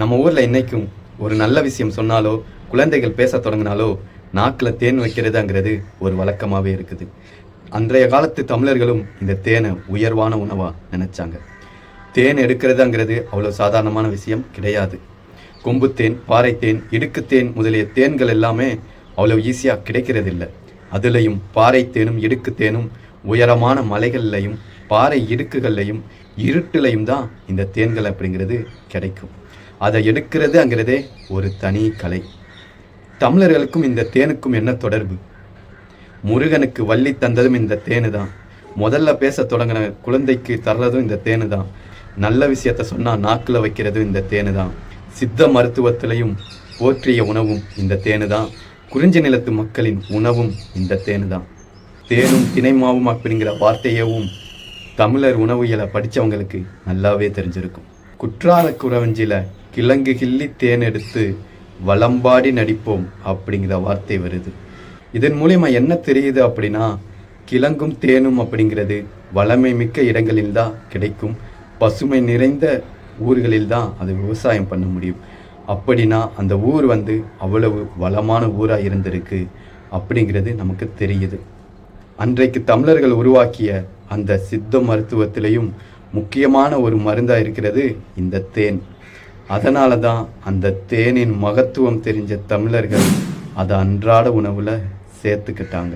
நம்ம ஊரில் இன்னைக்கும் ஒரு நல்ல விஷயம் சொன்னாலோ குழந்தைகள் பேச தொடங்கினாலோ நாக்கில் தேன் வைக்கிறதுங்கிறது ஒரு வழக்கமாகவே இருக்குது. அன்றைய காலத்து தமிழர்களும் இந்த தேனை உயர்வான உணவாக நினச்சாங்க. தேன் எடுக்கிறதுங்கிறது அவ்வளோ சாதாரணமான விஷயம் கிடையாது. கொம்புத்தேன் பாறைத்தேன் இடுக்குத்தேன் முதலிய தேன்கள் எல்லாமே அவ்வளோ ஈஸியாக கிடைக்கிறதில்ல. அதுலேயும் பாறைத்தேனும் இடுக்குத்தேனும் உயரமான மலைகள்லையும் பாறை இடுக்குகள்லையும் இருட்டுலையும் தான் இந்த தேன்கள் அப்படிங்கிறது கிடைக்கும். அதை எடுக்கிறதுங்கிறதே ஒரு தனி கலை. தமிழர்களுக்கும் இந்த தேனுக்கும் என்ன தொடர்பு? முருகனுக்கு வள்ளி தந்ததும் இந்த தேனு தான் முதல்ல பேச தொடங்கின குழந்தைக்கு தர்றதும் இந்த தேனு தான் நல்ல விஷயத்த சொன்னால் நாக்கில் வைக்கிறதும் இந்த தேனு தான் சித்த மருத்துவத்திலையும் போற்றிய உணவும் இந்த தேனு தான் குறிஞ்சி நிலத்து மக்களின் உணவும் இந்த தேனு தான் தேனும் திணைமாவும் அப்படிங்கிற வார்த்தையவும் தமிழர் உணவியலை படித்தவங்களுக்கு நல்லாவே தெரிஞ்சிருக்கும். குற்றால குறவஞ்சில கிழங்கு கிள்ளி தேன் எடுத்து வளம்பாடி நடிப்போம் அப்படிங்கிற வார்த்தை வருது. இதன் மூலியமா என்ன தெரியுது அப்படின்னா கிழங்கும் தேனும் அப்படிங்கிறது வளமை மிக்க இடங்களில் தான் கிடைக்கும். பசுமை நிறைந்த ஊர்களில் தான் அது விவசாயம் பண்ண முடியும். அப்படின்னா அந்த ஊர் வந்து அவ்வளவு வளமான ஊராக இருந்திருக்கு அப்படிங்கிறது நமக்கு தெரியுது. அன்றைக்கு தமிழர்கள் உருவாக்கிய அந்த சித்த மருத்துவத்திலையும் முக்கியமான ஒரு மருந்தாக இருக்கிறது இந்த தேன். அதனால தான் அந்த தேனின் மகத்துவம் தெரிஞ்ச தமிழர்கள் அதை அன்றாட உணவில் சேர்த்துக்கிட்டாங்க.